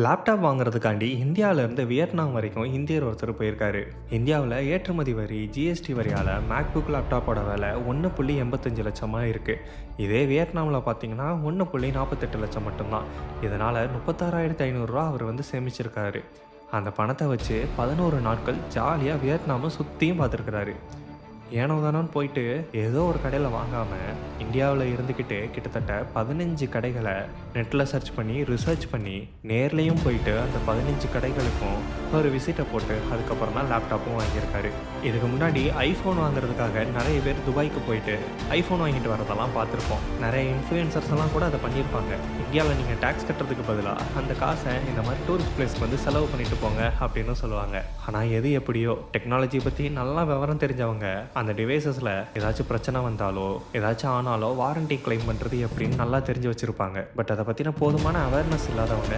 Laptop வாங்குறதுக்காண்டி இந்தியாவிலேருந்து Vietnam வரைக்கும் இந்தியர் ஒருத்தர் போயிருக்காரு. இந்தியாவில் ஏற்றுமதி வரி ஜிஎஸ்டி வரியால் மேக்புக் லேப்டாப்போட விலை ஒன்று புள்ளி எண்பத்தஞ்சு லட்சமாக இருக்குது இதே வியட்நாமில் பார்த்தீங்கன்னா ஒன்று புள்ளி நாற்பத்தெட்டு லட்சம் மட்டும்தான். இதனால் முப்பத்தாறாயிரத்தி ஐநூறுரூவா அவர் வந்து சேமிச்சிருக்காரு. அந்த பணத்தை வச்சு பதினோரு நாட்கள் ஜாலியாக வியட்நாமை சுற்றியும் பார்த்துருக்குறாரு ஏனோ தானோன்னு போயிட்டு ஏதோ ஒரு கடையில் வாங்காமல் இந்தியாவில் இருந்துக்கிட்டு கிட்டத்தட்ட பதினஞ்சு கடைகளை நெட்டில் சர்ச் பண்ணி ரிசர்ச் பண்ணி நேர்லேயும் போயிட்டு அந்த பதினஞ்சு கடைகளுக்கும் ஒரு விசிட்டை போட்டு அதுக்கப்புறம் தான் லேப்டாப்பும் வாங்கியிருக்காரு. இதுக்கு முன்னாடி ஐஃபோன் வாங்குறதுக்காக நிறைய பேர் துபாய்க்கு போயிட்டு ஐஃபோன் வாங்கிட்டு வரதெல்லாம் பார்த்துருப்போம். நிறைய இன்ஃப்ளூயன்சர்ஸ் எல்லாம் கூட அதை பண்ணியிருப்பாங்க. இந்தியாவில் நீங்கள் டேக்ஸ் கட்டுறதுக்கு பதிலாக அந்த காசை இந்த மாதிரி டூரிஸ்ட் பிளேஸ்க்கு வந்து செலவு பண்ணிட்டு போங்க அப்படின்னு சொல்லுவாங்க. ஆனால் எது எப்படியோ டெக்னாலஜி பற்றி நல்லா விவரம் தெரிஞ்சவங்க அந்த டிவைசஸில் ஏதாச்சும் பிரச்சனை வந்தாலோ ஏதாச்சும் ஆனாலோ வாரண்டி கிளைம் பண்ணுறது எப்படின்னு நல்லா தெரிஞ்சு வச்சுருப்பாங்க. பட் அதை பற்றின போதுமான அவேர்னஸ் இல்லாதவங்க